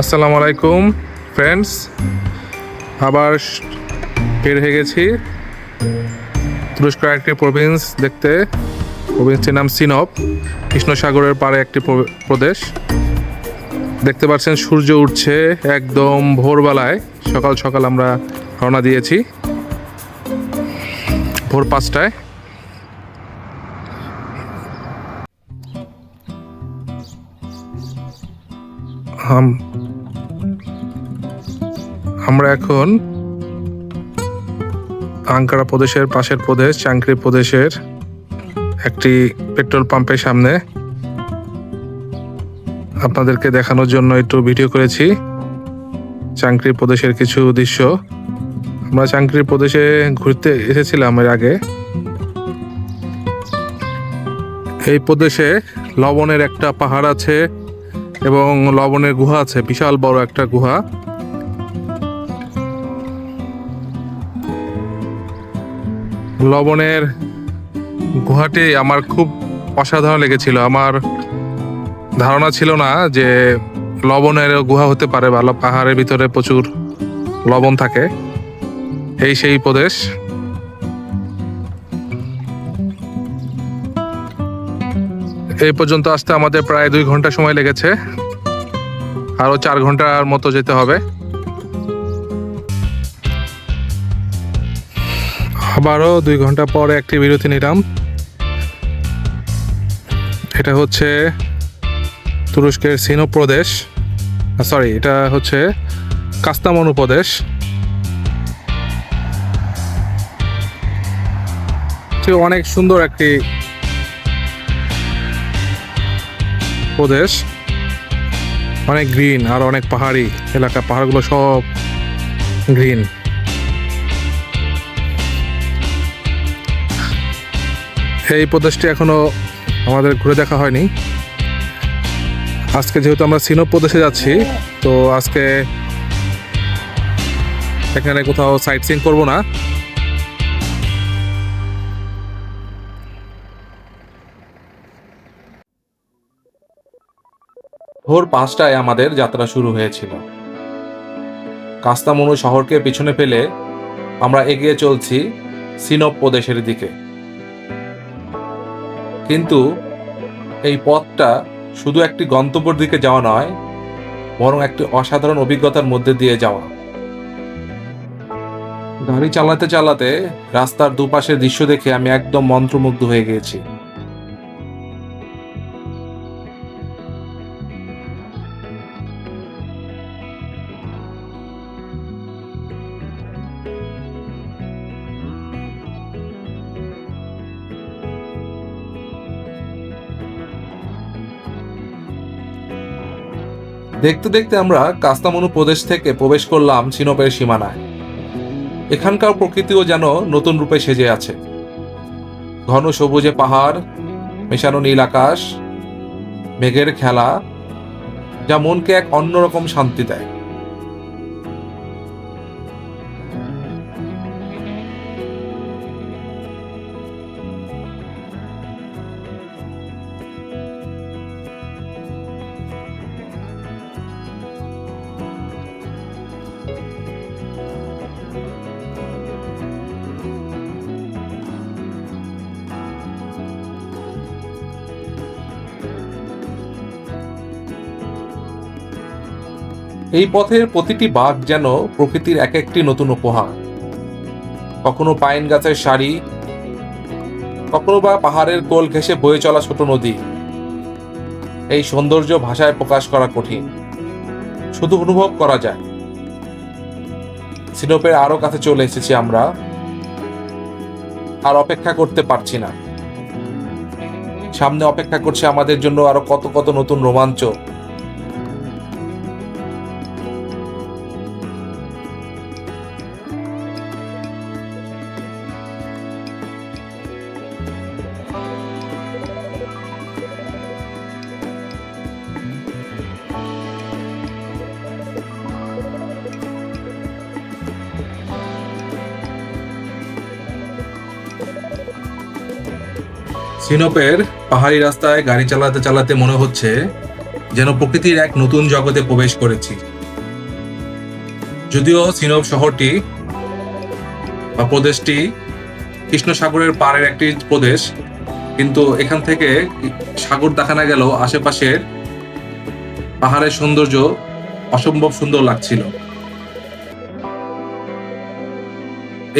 আসসালামু আলাইকুম ফ্রেন্ডস আবার বের হয়ে গেছি। তুরস্ক একটি প্রভিন্স দেখতে। প্রভিন্সটির নাম সিনপ, কৃষ্ণসাগরের পাড়ে একটি প্র- প্রদেশ। দেখতে পাচ্ছেন, সূর্য উঠছে একদম ভোরবেলায়। সকাল সকাল আমরা রওনা দিয়েছি। ভোর পাঁচটায়। আম- আমরা এখন আঙ্কারা প্রদেশের পাশের প্রদেশ, চাংক্রি প্রদেশের একটি পেট্রোল পাম্পের সামনে। আপনাদেরকে দেখানোর জন্য একটু ভিডিও করেছি, চাংক্রি প্রদেশের কিছু দৃশ্য। আমরা চাংক্রি প্রদেশে ঘুরতে এসেছিলাম এর আগে। এই প্রদেশে লবণের একটা পাহাড় আছে এবং লবণের গুহা আছে, বিশাল বড় একটা গুহা। লবণের গুহাটি আমার খুব অসাধারণ লেগেছিল। আমার ধারণা ছিল না যে লবণের গুহা হতে পারে ভালো পাহাড়ের ভিতরে প্রচুর লবণ থাকে। এই সেই প্রদেশ। এই পর্যন্ত আসতে আমাদের প্রায় দুই ঘণ্টা সময় লেগেছে। আরও চার ঘণ্টার মতো যেতে হবে। আবারও দুই ঘণ্টা পরে একটি বিরতি নিলাম। এটা হচ্ছে তুরস্কের সিনো প্রদেশ। সরি এটা হচ্ছে কাস্তামনু প্রদেশ অনেক সুন্দর একটি প্রদেশ। অনেক গ্রিন আর অনেক পাহাড়ি এলাকা, পাহাড়গুলো সব গ্রিন। এই প্রদেশটি এখনও আমাদের ঘুরে দেখা হয়নি। আজকে যেহেতু আমরা সিনো প্রদেশে যাচ্ছি, তো আজকে এখানে কোথাও সাইট সিন করব না। ভোর পাঁচটায় আমাদের যাত্রা শুরু হয়েছিল। কাস্তামনু শহরকে পিছনে ফেলে আমরা এগিয়ে চলছি সিনপ প্রদেশের দিকে। কিন্তু এই পথটা শুধু একটি গন্তব্যের দিকে যাওয়া নয়, বরং একটি অসাধারণ অভিজ্ঞতার মধ্যে দিয়ে যাওয়া। গাড়ি চালাতে চালাতে রাস্তার দুপাশের দৃশ্য দেখে আমি একদম মন্ত্রমুগ্ধ হয়ে গিয়েছি। দেখতে দেখতে আমরা কাস্তামনু প্রদেশ থেকে প্রবেশ করলাম সিনপের সীমানায়। এখানকার প্রকৃতিও যেন নতুন রূপে সেজে আছে। ঘন সবুজে পাহাড়, মেশানো নীল আকাশ, মেঘের খেলা, যা মনকে এক অন্যরকম শান্তি দেয়। এই পথের প্রতিটি বাঘ যেন প্রকৃতির এক একটি নতুন উপহার। কখনো পাইন গাছের সারি, কখনো বা পাহাড়ের কোল ঘেঁষে বয়ে চলা ছোট নদী। এই সৌন্দর্য ভাষায় প্রকাশ করা কঠিন। শুধু অনুভব করা যায়। সিনোপের আরও কাছে চলে এসেছি আমরা। আর অপেক্ষা করতে পারছি না। সামনে অপেক্ষা করছে আমাদের জন্য আরও কত কত নতুন রোমাঞ্চ। সিনোপের পাহাড়ি রাস্তায় গাড়ি চালাতে চালাতে মনে হচ্ছে যেন প্রকৃতির এক নতুন জগতে প্রবেশ করেছি। যদিও সিনব শহরটি বা প্রদেশটি কৃষ্ণ সাগরের পাড়ের একটি প্রদেশ, কিন্তু এখান থেকে সাগর দেখা না গেলেও আশেপাশের পাহাড়ের সৌন্দর্য অসম্ভব সুন্দর লাগছিল।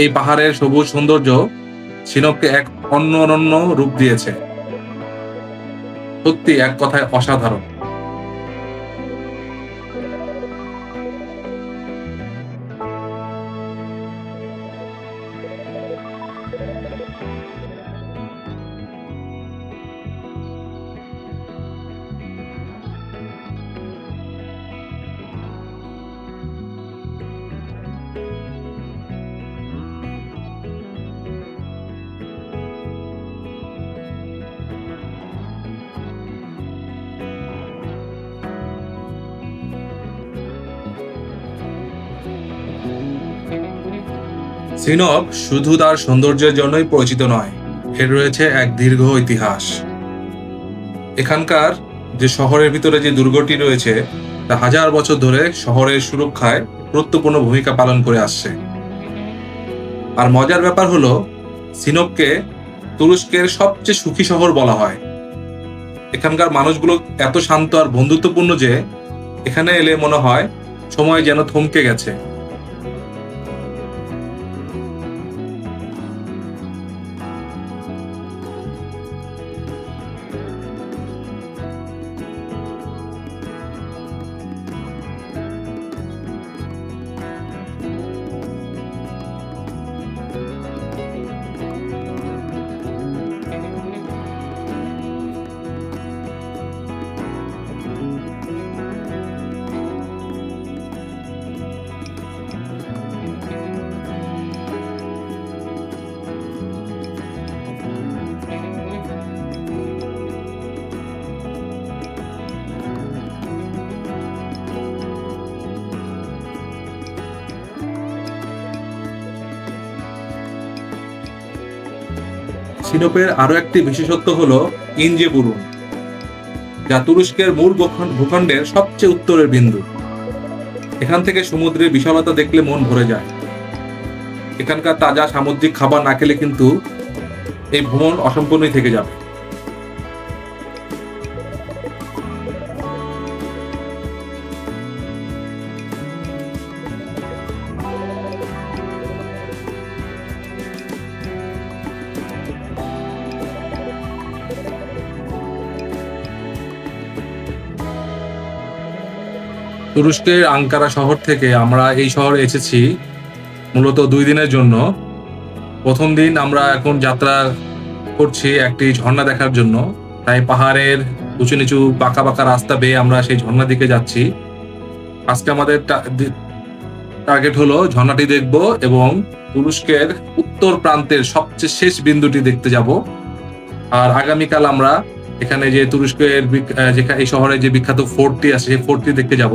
এই পাহাড়ের সবুজ সৌন্দর্য সিনবকে এক অন্য অনন্য রূপ দিয়েছে। সত্যি এক কথায় অসাধারণ। সিনব শুধু তার সৌন্দর্যের জন্যই পরিচিত নয়, এর রয়েছে এক দীর্ঘ ইতিহাস। এখানকার যে শহরের ভিতরে যে দুর্গটি রয়েছে, তা হাজার বছর ধরে শহরের সুরক্ষায় গুরুত্বপূর্ণ ভূমিকা পালন করে আসছে। আর মজার ব্যাপার হলো, সিনবকে তুরস্কের সবচেয়ে সুখী শহর বলা হয়। এখানকার মানুষগুলো এত শান্ত আর বন্ধুত্বপূর্ণ যে, এখানে এলে মনে হয় সময় যেন থমকে গেছে। সিনোপের আরও একটি বিশেষত্ব হল ইঞ্জে বুরুন যা তুরস্কের মূল ভূখণ্ডের সবচেয়ে উত্তরের বিন্দু। এখান থেকে সমুদ্রের বিশালতা দেখলে মন ভরে যায়। এখানকার তাজা সামুদ্রিক খাবার না খেলে কিন্তু এই ভ্রমণ অসম্পূর্ণই থেকে যাবে। তুরস্কের আঙ্কারা শহর থেকে আমরা এই শহরে এসেছি মূলত দুই দিনের জন্য। প্রথম দিন আমরা এখন যাত্রা করছি একটি ঝর্ণা দেখার জন্য। তাই পাহাড়ের উঁচু নিচু বাঁকা বাঁকা রাস্তা বেয়ে আমরা সেই ঝর্ণার দিকে যাচ্ছি। আজকে আমাদের টার্গেট হলো ঝর্ণাটি দেখব এবং তুরস্কের উত্তর প্রান্তের সবচেয়ে শেষ বিন্দুটি দেখতে যাব। আর আগামীকাল আমরা এখানে যে তুরস্কের যেখানে এই শহরে যে বিখ্যাত ফোর্টটি আছে, সেই ফোর্টটি দেখতে যাব।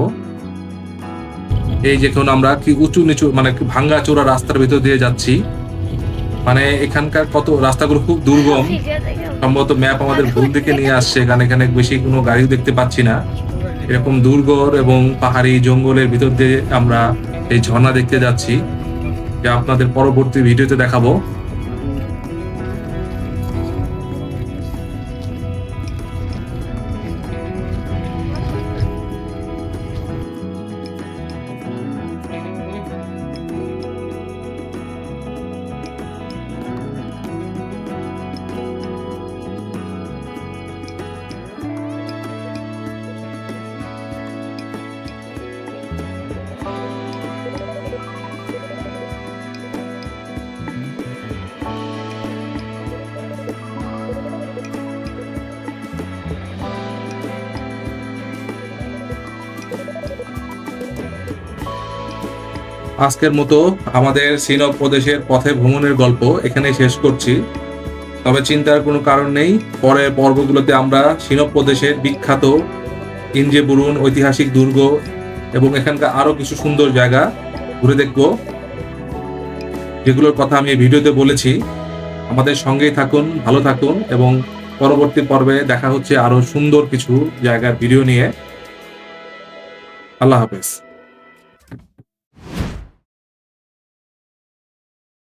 এই যে কোন আমরা কি উঁচু নিচু মানে ভাঙ্গা চোরা রাস্তার ভিতর দিয়ে যাচ্ছি মানে এখানকার কত, রাস্তাগুলো খুব দুর্গম। সম্ভবত ম্যাপ আমাদের ভুল দিকে নিয়ে আসছে এখানে এখানে বেশি কোনো গাড়িও দেখতে পাচ্ছি না। এরকম দুর্গর এবং পাহাড়ি জঙ্গলের ভিতর দিয়ে আমরা এই ঝর্ণা দেখতে যাচ্ছি। যা আপনাদের পরবর্তী ভিডিওতে দেখাবো। আজকের মতো আমাদের সিনব প্রদেশের পথে ভ্রমণের গল্প এখানে শেষ করছি। তবে চিন্তার কোনো কারণ নেই। পরের পর্বগুলোতে আমরা সিনব প্রদেশের বিখ্যাত ইঞ্জে বুরুন, ঐতিহাসিক দুর্গ এবং এখানকার আরও কিছু সুন্দর জায়গা ঘুরে দেখব। যেগুলোর কথা আমি ভিডিওতে বলেছি। আমাদের সঙ্গেই থাকুন, ভালো থাকুন এবং পরবর্তী পর্বে দেখা হচ্ছে আরও সুন্দর কিছু জায়গার ভিডিও নিয়ে। আল্লাহ হাফেজ।